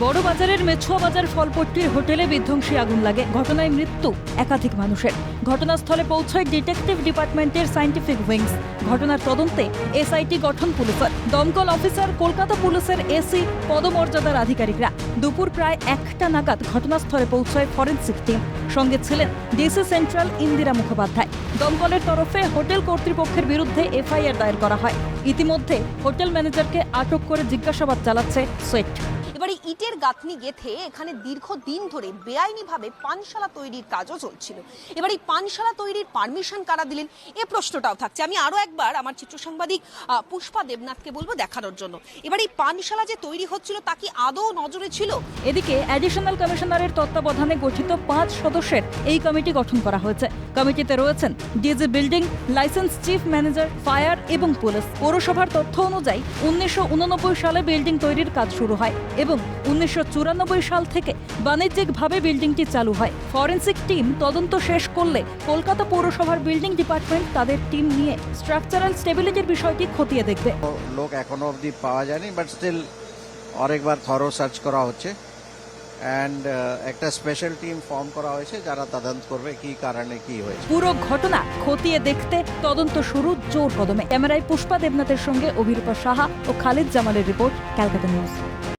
বড় বাজারের মেছুয়া বাজার ফলপট্টির হোটেলে বিধ্বংসী আগুন লাগে। ঘটনায় মৃত্যু একাধিক মানুষের। ঘটনাস্থলে পৌঁছায় ডিটেকটিভ ডিপার্টমেন্টের সায়েন্টিফিক উইংস। ঘটনার তদন্তে এসআইটি গঠন পুলিশের। দমকল অফিসার কলকাতা পুলিশের এসি পদমর্যাদার আধিকারিকরা। দুপুর প্রায় একটা নাগাদ ঘটনাস্থলে পৌঁছায় ফরেন্সিক টিম। সঙ্গে ছিলেন ডিসি সেন্ট্রাল ইন্দিরা মুখোপাধ্যায়। দমকলের তরফে হোটেল কর্তৃপক্ষের বিরুদ্ধে এফআইআর দায়ের করা হয়। ইতিমধ্যে হোটেল ম্যানেজারকে আটক করে জিজ্ঞাসাবাদ চালাচ্ছে সোয়েট। এবারে ইটের গাঁথনি গেথে এখানে দীর্ঘদিন ধরে বেআইনিভাবে পানশালা তৈরির কাজও চলছিল। এবার এই পানশালা তৈরির পারমিশন কারা দিলেন? এ প্রশ্নটাও থাকছে। আমি আরও একবার আমার চিত্র সাংবাদিক পুষ্পা দেবনাথকে বলব দেখানোর জন্য। এবার এই পানশালা যে তৈরি হচ্ছিল, তা কি আদৌ নজরে ছিল? এদিকে অ্যাডিশনাল কমিশনারের তত্ত্বাবধানে গঠিত পাঁচ সদস্যের এই কমিটি গঠন করা হয়েছে। কমিটিতে রয়েছেন DG building licence chief manager fire এবং পুলিশ পৌরসভার তথ্য অনুযায়ী উনিশশো উননব্বই সালে বিল্ডিং তৈরির কাজ শুরু হয় এবং উনিশশো চুরানব্বই সাল থেকে বাণিজ্যিকভাবে বিল্ডিংটি চালু হয়। ফরেন্সিক টিম তদন্ত শেষ করলে কলকাতা পৌরসভার বিল্ডিং ডিপার্টমেন্ট তাদের টিম নিয়ে স্ট্রাকচারাল স্টেবিলিটির বিষয়টি খতিয়ে দেখবে। লোক এখনও অবধি পাওয়া যায়নি বাট স্টিল অনেকবার থরো সার্চ করা হচ্ছে। অ্যান্ড একটা স্পেশাল টিম ফর্ম করা হয়েছে যারা তদন্ত করবে কি কারণে কি হয়েছে। পুরো ঘটনা খতিয়ে দেখতে তদন্ত শুরু জোর কদমে। ক্যামেরায় পুষ্পা দেবনাথের সঙ্গে অভিরূপা সাহা ও খালিদ জামালের রিপোর্ট ক্যালকাটা নিউজ।